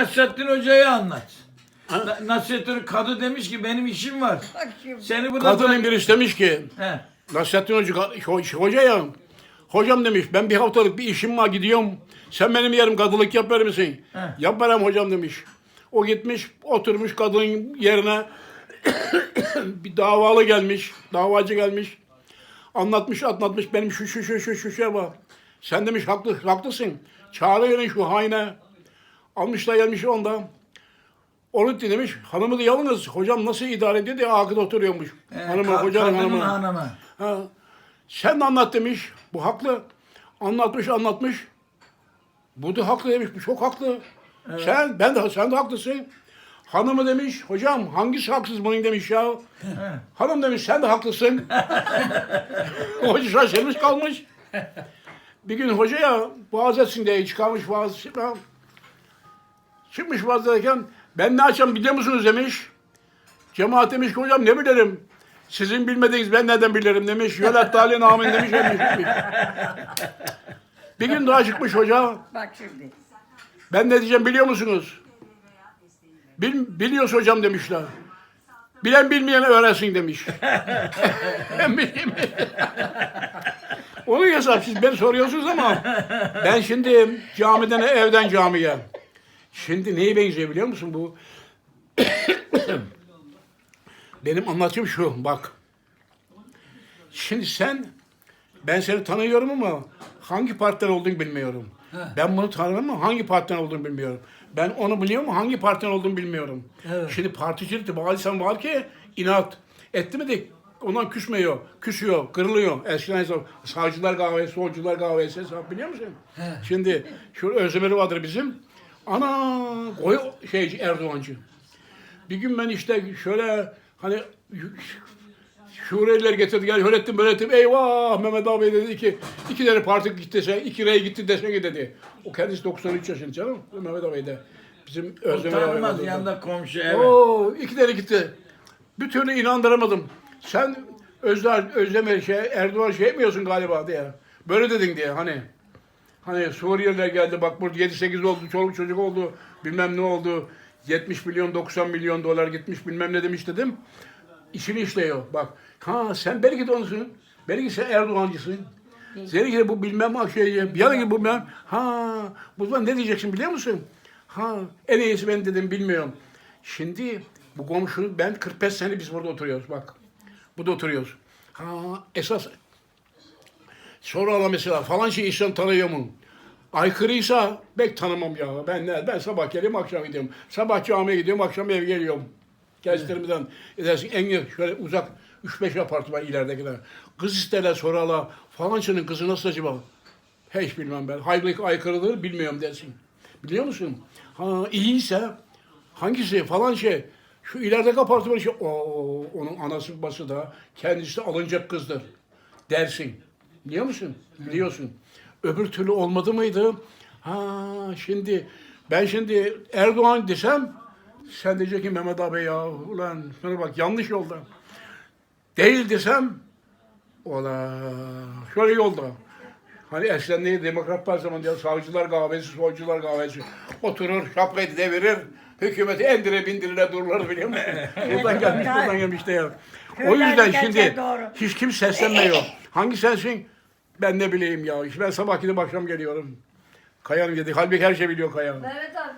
Nasrettin Hoca'yı anlat. Na- Nasrettin kadı demiş ki benim işim var. Bak şimdi. Seni burada Kadının birisi demiş ki He. Nasrettin Hoca, ho- hoca ya hocam demiş ben bir haftalık bir işim var gidiyorum. Sen benim yerim kadılık yap verir misin? He. Yap verem hocam demiş. O gitmiş oturmuş kadının yerine bir davalı gelmiş. Davacı gelmiş. Anlatmış anlatmış benim şu şu şu şu şu şey var. Sen demiş haklı, haklısın. Çağırıverin şu haine. Almışlar gelmiş ondan. Onu dinlemiş. Hanımı da yalnız. Hocam nasıl idare ediyor diye arkada oturuyormuş. He, hanımı, ka- hocanın hanımı. hanımı. Ha. Sen de anlat demiş. Bu haklı. Anlatmış anlatmış. Bu da haklı demiş. Bu çok haklı. Sen ben de sen de haklısın. Hanımı demiş. Hocam hangisi haksız bunun demiş ya. Hanım demiş sen de haklısın. Hoca şaşırmış kalmış. Bir gün hoca ya vaaz etsin diye çıkarmış vaaz. Çıkmış vaaz ederken ben ne açacağım biliyor musunuz demiş. Cemaat demiş ki hocam ne bilirim. Sizin bilmediğiniz ben nereden bilirim demiş. Yönet talin amin demiş. gitmiş. Bir gün daha çıkmış hoca. Bak şimdi. Ben ne diyeceğim biliyor musunuz? Bil, biliyoruz hocam demişler. Bilen bilmeyen öğrensin demiş. ben. Onu hesap siz beni soruyorsunuz ama ben şimdi camiden evden camiye. Şimdi neye benziyor biliyor musun bu? Benim anlatım şu bak. Şimdi sen ben seni tanıyorum ama hangi partiden olduğunu bilmiyorum. Ben bunu tanırım ama hangi partiden olduğunu bilmiyorum. Ben onu biliyorum ama hangi partiden olduğunu bilmiyorum. Şimdi particilik bazı insan var ki inat. Etti mi de ondan küsmüyor, küsüyor, kırılıyor. Eskiden hesap, sağcılar kahvesi, solcular kahvesi hesap biliyor musun? Şimdi şu Özdemir'i vardır bizim. Ana koy şey Erdoğancı. Bir gün ben işte şöyle hani Şureliler getirdi gel öğrettim öğrettim eyvah Mehmet abi dedi ki iki tane parti gitti dese iki rey gitti desene dedi. O kendisi 93 yaşında canım Mehmet abi de. Bizim Özdemir abi. Vardı. yanında komşu evet. Oo, iki tane gitti. Bir türlü inandıramadım. Sen Özler, Özdemir şey, Erdoğan şey etmiyorsun galiba diye. Böyle dedin diye hani. Hani Suriyeliler geldi bak burada 7-8 oldu, çoluk çocuk oldu, bilmem ne oldu. 70 milyon, 90 milyon dolar gitmiş bilmem ne demiş dedim. İşini işliyor bak. Ha sen belki de onusun. Belki sen Erdoğancısın. Belki de bu bilmem şey, bir yana bu bilmem. Ha bu zaman ne diyeceksin biliyor musun? Ha en iyisi ben dedim bilmiyorum. Şimdi bu komşu ben 45 sene biz burada oturuyoruz bak. Burada oturuyoruz. Ha esas Sonra mesela falan şey insan tanıyor mu? Aykırıysa pek tanımam ya. Ben ne? Ben sabah geliyorum, akşam gidiyorum. Sabah camiye gidiyorum, akşam eve geliyorum. Gençlerimizden edersin en şöyle uzak 3-5 apartman ileridekiler. Kız isterler sorarlar. Falancanın kızı nasıl acaba? Hiç bilmem ben. Hayırlık aykırıdır bilmiyorum dersin. Biliyor musun? Ha iyiyse hangisi falan şey. Şu ilerideki apartman şey. Oo, onun anası babası da kendisi alınacak kızdır dersin. Biliyor musun? Biliyorsun. Öbür türlü olmadı mıydı? Ha şimdi ben şimdi Erdoğan desem sen diyecek ki Mehmet abi ya ulan şuna bak yanlış yolda. Değil desem ola şöyle yolda. Hani eskiden neydi Demokrat Parti zamanında ya, savcılar kahvesi, solcular kahvesi. Oturur, şapkayı devirir, hükümeti endire bindire dururlar biliyor musun? buradan gelmiş, buradan gelmiş de ya. O yüzden şimdi hiç kim seslenmiyor. Hangi sensin? Ben ne bileyim ya. Ben sabah gidip akşam geliyorum. Kayan dedi. Halbuki her şey biliyor Kayan. Mehmet abi